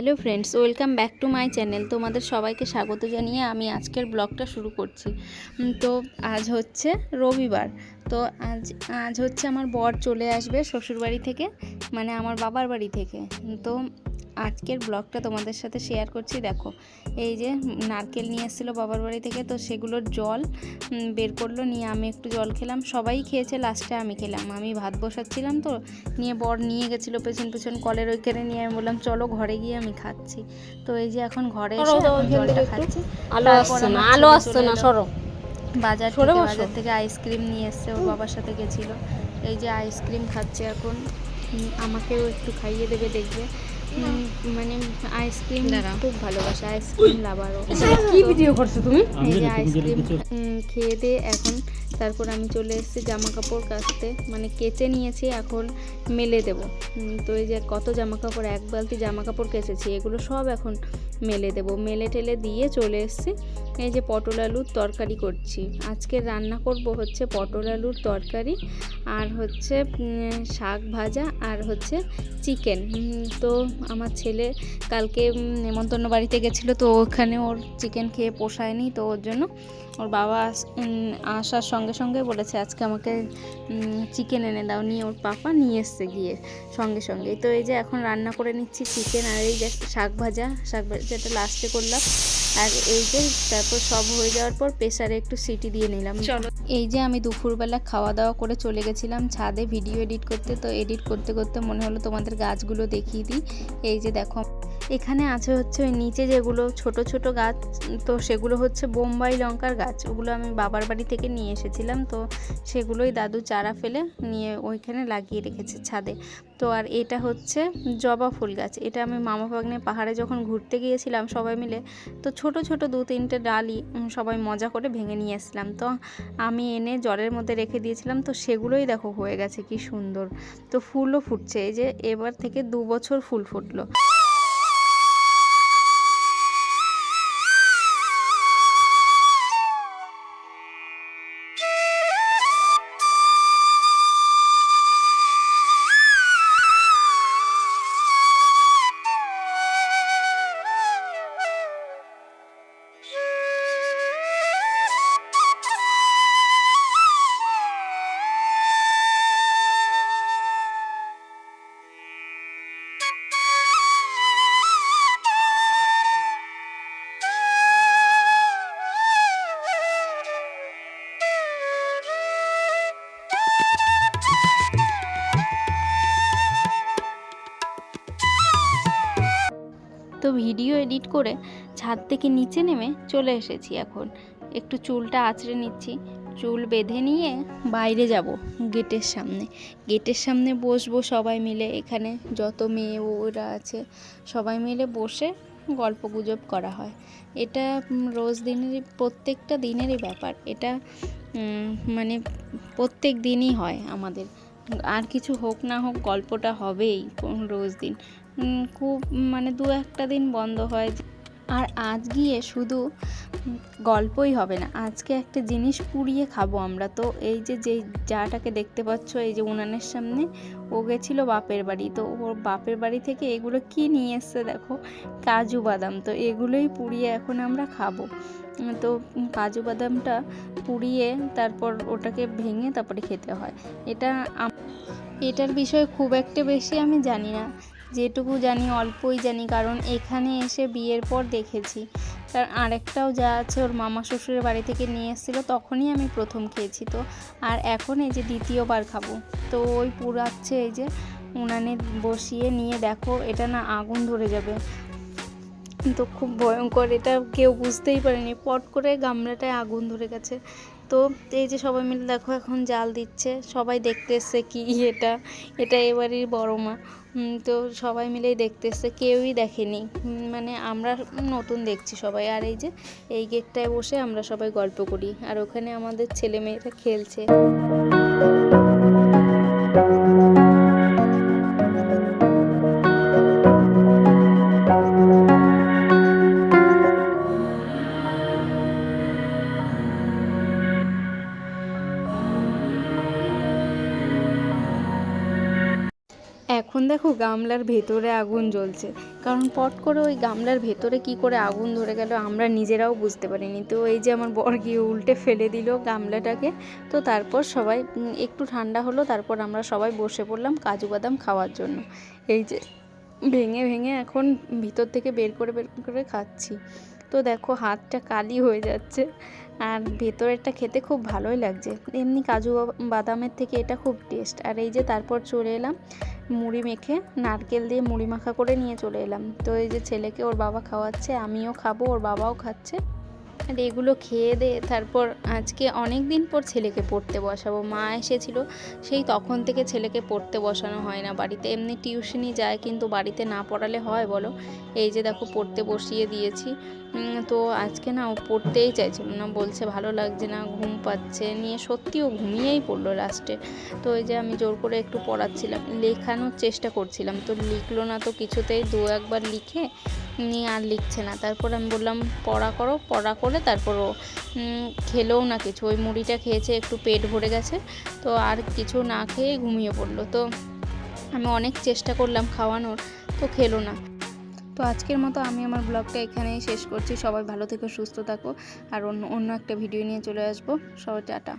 Hello friends, welcome back to my channel. তোমাদের সবাইকে স্বাগত জানিয়ে আমি আজকের ব্লগটা শুরু করছি। তো আজ হচ্ছে রবিবার। তো আজ আজ হচ্ছে আমার বর চলে আসবে শ্বশুরবাড়ি থেকে মানে আমার বাবার বাড়ি থেকে। তো আজকের ব্লগটা তোমাদের সাথে শেয়ার করছি দেখো। এই যে নারকেল নিয়ে এসেছিল বাবার বাড়ি থেকে তো সেগুলোর জল বের করল নিয়ে আমি একটু জল খেলাম। সবাই খেয়েছে লাস্টে আমি খেলাম। আমি ভাত বসাচ্ছিলাম তো নিয়ে বর নিয়ে গেছিল পেছন পেছন কলের ওইখানে নিয়ে। আমি বললাম চলো ঘরে গিয়ে আমি খাচ্ছি। তো এই যে এখন ঘরে এসে জলটা খাচ্ছি। আলো আসছে না আলো আসছে না সরো। বাজার থেকে বাজার থেকে আইসক্রিম নিয়ে এসছে ওর বাবার সাথে গেছিল। এই যে আইসক্রিম খাচ্ছে এখন। আমাকেও একটু খাইয়ে দেবে দেখবে। মানে আইসক্রিম খুব ভালোবাসে আইসক্রিম লাভারও। কি ভিডিও করছ তুমি? এই যে আইসক্রিম খেয়ে দিয়ে এখন। তারপর আমি চলে এসেছি জামা কাপড় কাচতে। মানে কেচে নিয়েছি এখন মেলে দেব। তো এই যে কত জামা কাপড় এক বালতি জামা কাপড় কেচেছি। এগুলো সব এখন মেলে দেব। মেলে টেলে দিয়ে চলে এসেছি। এই যে পটল আলুর তরকারি করছি। আজকে রান্না করব হচ্ছে পটল আলুর তরকারি আর হচ্ছে শাক ভাজা আর হচ্ছে চিকেন। তো আমার ছেলে কালকে নেমন্তন্ন বাড়িতে গেছিল তো ওখানে ওর চিকেন খেয়ে পোষায়নি তো ওর জন্য ওর বাবা আস- আসার সঙ্গে সঙ্গে বলেছে আজকে আমাকে চিকেন এনে দাও। নিয়ে ওর পাপা নিয়ে এসছে গিয়ে সঙ্গে সঙ্গে তো এই যে এখন রান্না করে নিচ্ছি চিকেন আর এই যে শাক ভাজা শাক ভাজাটা লাস্টে করলাম। আর এই যে তারপর সব হয়ে যাওয়ার পর প্রেসারে একটু সিটি দিয়ে নিলাম। চলো। এই যে আমি দুপুরবেলা খাওয়া দাওয়া করে চলে গেছিলাম ছাদে ভিডিও এডিট করতে তো এডিট করতে করতে মনে হলো তোমাদের গাছগুলো দেখিয়ে দিই। এই যে দেখো এখানে আছে হচ্ছে ওই নিচে যেগুলো ছোট ছোট গাছ, তো সেগুলো হচ্ছে বোম্বাই লঙ্কার গাছ। ওগুলো আমি বাবার বাড়ি থেকে নিয়ে এসেছিলাম, তো সেগুলোই দাদু চারা ফেলে নিয়ে ওইখানে লাগিয়ে রেখেছে ছাদে। তো আর এটা হচ্ছে জবা ফুল গাছ। এটা আমি মামা ভাগ্নে পাহাড়ে যখন ঘুরতে গিয়েছিলাম সবাই মিলে, তো ছোট ছোট দু তিনটে ডালি সবাই মজা করে ভেঙে নিয়ে আসলাম। তো আমি এনে জলের মধ্যে রেখে দিয়েছিলাম, তো সেগুলোই দেখো হয়ে গেছে কি সুন্দর। তো ফুলও ফুটছে, এই যে এবার থেকে দু বছর ফুল ফুটলো। ভিডিও এডিট করে ছাদ থেকে নিচে নেমে চলে এসেছি এখন। একটু চুলটা আঁচড়ে নিচ্ছি। চুল বেঁধে নিয়ে বাইরে যাব গেটের সামনে। গেটের সামনে বসবো সবাই মিলে। এখানে যত মেয়ে ওরা আছে, সবাই মিলে বসে গল্প গুজব করা হয়। এটা রোজ দিনেরই প্রত্যেকটা দিনেরই ব্যাপার। এটা মানে প্রত্যেক দিনই হয় আমাদের। আর কিছু হোক না হোক গল্পটা হবেই রোজ দিন। খুব মানে দু একটা দিন বন্ধ হয়। আর আজ গিয়ে শুধু গল্পই হবে না, আজকে একটা জিনিস পুড়িয়ে খাব আমরা। তো এই যে যেই যাটাকে দেখতে পাচ্ছ, এই যে উনানের সামনে, ও গেছিল বাপের বাড়ি। তো ওর বাপের বাড়ি থেকে এগুলো কি নিয়ে এসছে দেখো? কাজু বাদাম। তো এগুলোই পুড়িয়ে এখন আমরা খাব। তো কাজু বাদামটা পুড়িয়ে তারপর ওটাকে ভেঙে তারপরে খেতে হয়। এটা এটার বিষয়ে খুব একটা বেশি আমি জানি না। যেটুকু জানি, অল্পই জানি, কারণ এখানে এসে বিয়ের পর দেখেছি। তার আরেকটাও যা আছে, ওর মামা শ্বশুরের বাড়ি থেকে নিয়ে এসেছিল, তখনই আমি প্রথম খেয়েছি তো। আর এখন এই যে দ্বিতীয়বার খাব। তো ওই পুরাচ্ছে এই যে, উনানে বসিয়ে নিয়ে দেখো, এটা না আগুন ধরে যাবে। তো খুব ভয়ঙ্কর, এটা কেউ বুঝতেই পারেনি। পট করে গামলাটায় আগুন ধরে গেছে। তো এই যে সবাই মিলে দেখো এখন জাল দিচ্ছে, সবাই দেখতে এসছে কি এটা এটা এবারই বড় মা। তো সবাই মিলেই দেখতে এসছে, কেউই দেখেনি। মানে আমরা নতুন দেখছি সবাই। আর এই যে এই গেটটায় বসে আমরা সবাই গল্প করি। আর ওখানে আমাদের ছেলে মেয়েরা খেলছে। তখন দেখো গামলার ভেতরে আগুন জ্বলছে। কারণ পট করে ওই গামলার ভেতরে কি করে আগুন ধরে গেল আমরা নিজেরাও বুঝতে পারিনি। তো এই যে আমার বর গিয়ে উল্টে ফেলে দিল গামলাটাকে, তো তারপর সবাই একটু ঠান্ডা হলো, তারপর আমরা সবাই বসে পড়লাম কাজু বাদাম খাওয়ার জন্য। এই যে ভেঙে ভেঙে এখন ভিতর থেকে বের করে বের করে খাচ্ছি। তো দেখো হাতটা কালি হয়ে যাচ্ছে। আর ভেতরেরটা খেতে খুব ভালোই লাগছে। এমনি কাজু বাদামের থেকে এটা খুব টেস্ট আর এই যে তারপর চলে এলাম মুড়ি মেখে, নারকেল দিয়ে মুড়ি মাখা করে নিয়ে চলে এলাম। তো এই যে ছেলেকে ওর বাবা খাওয়াচ্ছে, আমিও খাব, ওর বাবাও খাচ্ছে। আর এগুলো খেয়ে দে, তারপর আজকে অনেক দিন পর ছেলেকে পড়তে বসাবো। মা এসেছিল, সেই তখন থেকে ছেলেকে পড়তে বসানো হয় না। বাড়িতে এমনি টিউশনি যায়, কিন্তু বাড়িতে না পড়ালে হয় বলো? এই যে দেখো, পড়তে বসিয়ে দিয়েছি। তো আজকে না ও পড়তেই চাইছিল না বলছে, ভালো লাগছে না, ঘুম পাচ্ছে। নিয়ে সত্যিও ঘুমিয়েই পড়ল লাস্টে। তো এই যে আমি জোর করে একটু পড়াচ্ছিলাম, লেখানোর চেষ্টা করছিলাম। তো লিখলো না তো কিছুতেই, দু একবার লিখে নিয়ে আর লিখছে না। তারপর আমি বললাম, পড়া করো, পড়া করে তারপর ও খেলেও না কিছু। ওই মুড়িটা খেয়েছে, একটু পেট ভরে গেছে, তো আর কিছু না খেয়ে ঘুমিয়ে পড়ল। তো আমি অনেক চেষ্টা করলাম খাওয়ানোর, তো খেলো না। তো আজকের মতো আমি আমার ব্লগটা এখানেই শেষ করছি। সবাই ভালো থেকো, সুস্থ থাকো, আর অন্য অন্য একটা ভিডিও নিয়ে চলে আসব। সবাই টাটা।